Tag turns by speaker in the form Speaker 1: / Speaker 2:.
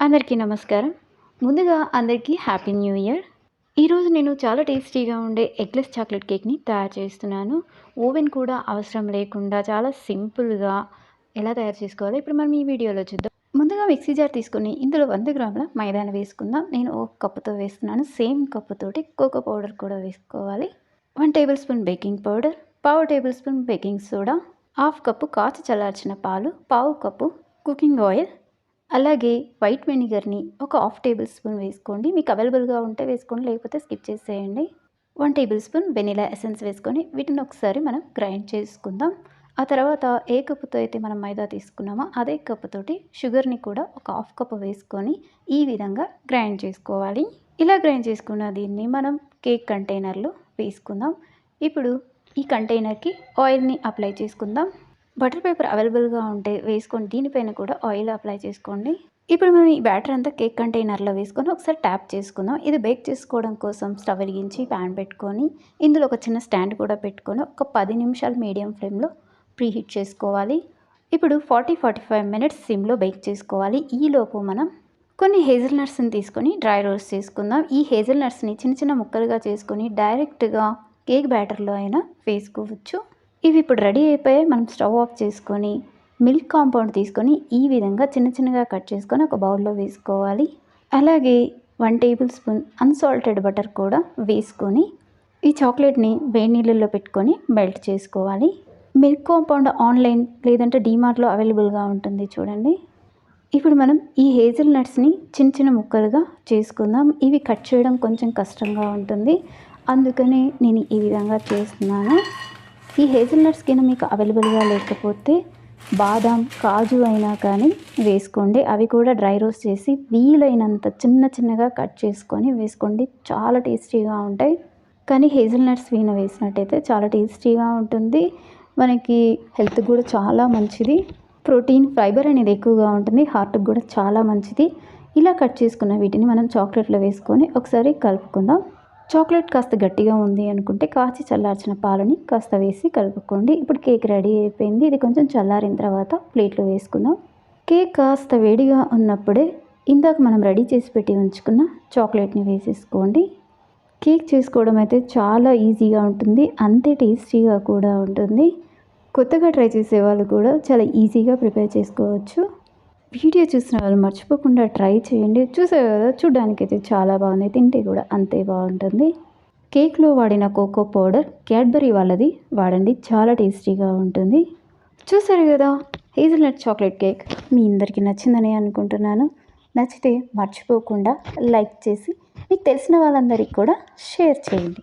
Speaker 1: అందరికీ నమస్కారం. ముందుగా అందరికీ హ్యాపీ న్యూ ఇయర్ ఈరోజు నేను చాలా టేస్టీగా ఉండే ఎగ్లెస్ చాక్లెట్ కేక్ని తయారు చేస్తున్నాను. ఓవెన్ కూడా అవసరం లేకుండా చాలా సింపుల్గా ఎలా తయారు చేసుకోవాలో ఇప్పుడు మనం ఈ వీడియోలో చూద్దాం. ముందుగా మిక్సీ జార్ తీసుకుని ఇందులో వంద గ్రాముల మైదాన వేసుకుందాం. నేను ఒక కప్పుతో వేస్తున్నాను. సేమ్ కప్పుతోటి కోకో పౌడర్ కూడా వేసుకోవాలి. One tablespoon baking powder పావు tablespoon baking soda half cup కాచి చల్లార్చిన పాలు పావు కప్పు కుకింగ్ ఆయిల్ అలాగే వైట్ వెనిగర్ని ఒక హాఫ్ టేబుల్ స్పూన్ వేసుకోండి. మీకు అవైలబుల్గా ఉంటే వేసుకోండి లేకపోతే స్కిప్ చేసేయండి. One tablespoon vanilla essence వేసుకొని వీటిని ఒకసారి మనం గ్రైండ్ చేసుకుందాం. ఆ తర్వాత ఏ కప్పుతో అయితే మనం మైదా తీసుకున్నామో అదే కప్పుతోటి షుగర్ని కూడా ఒక హాఫ్ కప్ వేసుకొని ఈ విధంగా గ్రైండ్ చేసుకోవాలి. ఇలా గ్రైండ్ చేసుకున్న దీన్ని మనం కేక్ కంటైనర్లో వేసుకుందాం. ఇప్పుడు ఈ కంటైనర్కి ఆయిల్ని అప్లై చేసుకుందాం. బటర్ పేపర్ అవైలబుల్గా ఉంటే వేసుకొని దీనిపైన కూడా ఆయిల్ అప్లై చేసుకోండి. ఇప్పుడు మనం ఈ బ్యాటర్ అంతా కేక్ కంటైనర్లో వేసుకొని ఒకసారి ట్యాప్ చేసుకుందాం. ఇది బేక్ చేసుకోవడం కోసం స్టవ్ వెలిగించి ప్యాన్ పెట్టుకొని ఇందులో ఒక చిన్న స్టాండ్ కూడా పెట్టుకొని ఒక పది నిమిషాలు మీడియం ఫ్లేమ్లో ప్రీహీట్ చేసుకోవాలి. ఇప్పుడు ఫార్టీ ఫార్టీ ఫైవ్ మినిట్స్ సిమ్లో బేక్ చేసుకోవాలి. ఈలోపు మనం కొన్ని హేజిల్ నట్స్ని తీసుకొని డ్రై రోస్ట్ చేసుకుందాం. ఈ హేజిల్ నట్స్ని చిన్న చిన్న ముక్కలుగా చేసుకొని డైరెక్ట్గా కేక్ బ్యాటర్లో అయినా వేసుకోవచ్చు. ఇవి ఇప్పుడు రెడీ అయిపోయి మనం స్టవ్ ఆఫ్ చేసుకొని మిల్క్ కాంపౌండ్ తీసుకొని ఈ విధంగా చిన్న చిన్నగా కట్ చేసుకొని ఒక బౌల్లో వేసుకోవాలి. అలాగే one tablespoon unsalted butter కూడా వేసుకొని ఈ చాక్లెట్ని వేడి నీళ్ళల్లో పెట్టుకొని మెల్ట్ చేసుకోవాలి. మిల్క్ కాంపౌండ్ ఆన్లైన్ లేదంటే డీమార్ట్లో అవైలబుల్గా ఉంటుంది చూడండి. ఇప్పుడు మనం ఈ హేజిల్ నట్స్ని చిన్న చిన్న ముక్కలుగా చేసుకుందాం. ఇవి కట్ చేయడం కొంచెం కష్టంగా ఉంటుంది. అందుకని నేను ఈ విధంగా చేస్తున్నాను. ఈ హేజల్నట్స్ కింద మీకు అవైలబుల్గా లేకపోతే బాదాం కాజు అయినా కానీ వేసుకోండి. అవి కూడా డ్రై రోస్ట్ చేసి వీలైనంత చిన్న చిన్నగా కట్ చేసుకొని వేసుకోండి. చాలా టేస్టీగా ఉంటాయి. కానీ హేజల్నట్స్ వీణ వేసినట్టయితే చాలా టేస్టీగా ఉంటుంది. మనకి హెల్త్ కూడా చాలా మంచిది. ప్రోటీన్ ఫైబర్ అనేది ఎక్కువగా ఉంటుంది. హార్ట్కి కూడా చాలా మంచిది. ఇలా కట్ చేసుకున్న వీటిని మనం చాక్లెట్లో వేసుకొని ఒకసారి కలుపుకుందాం. చాక్లెట్ కాస్త గట్టిగా ఉంది అనుకుంటే కాచి చల్లార్చిన పాలని కాస్త వేసి కలుపుకోండి. ఇప్పుడు కేక్ రెడీ అయిపోయింది. ఇది కొంచెం చల్లారిన తర్వాత ప్లేట్లో వేసుకుందాం. కేక్ కాస్త వేడిగా ఉన్నప్పుడే ఇందాక మనం రెడీ చేసి పెట్టి ఉంచుకున్న చాక్లెట్ని వేసేసుకోండి. కేక్ చేసుకోవడం అయితే చాలా ఈజీగా ఉంటుంది. అంతే టేస్టీగా కూడా ఉంటుంది. కొత్తగా ట్రై చేసే వాళ్ళు కూడా చాలా ఈజీగా ప్రిపేర్ చేసుకోవచ్చు. వీడియో చూసిన వాళ్ళు మర్చిపోకుండా ట్రై చేయండి. చూసే కదా చూడడానికి అయితే చాలా బాగుంది. తింటే కూడా అంతే బాగుంటుంది. కేక్లో వాడిన కోకో పౌడర్ క్యాడ్బరీ వాళ్ళది వాడండి చాలా టేస్టీగా ఉంటుంది. చూసారు కదా హేజిల్నట్ చాక్లెట్ కేక్ మీ అందరికీ నచ్చిందని అనుకుంటున్నాను. నచ్చితే మర్చిపోకుండా లైక్ చేసి మీకు తెలిసిన వాళ్ళందరికీ కూడా షేర్ చేయండి.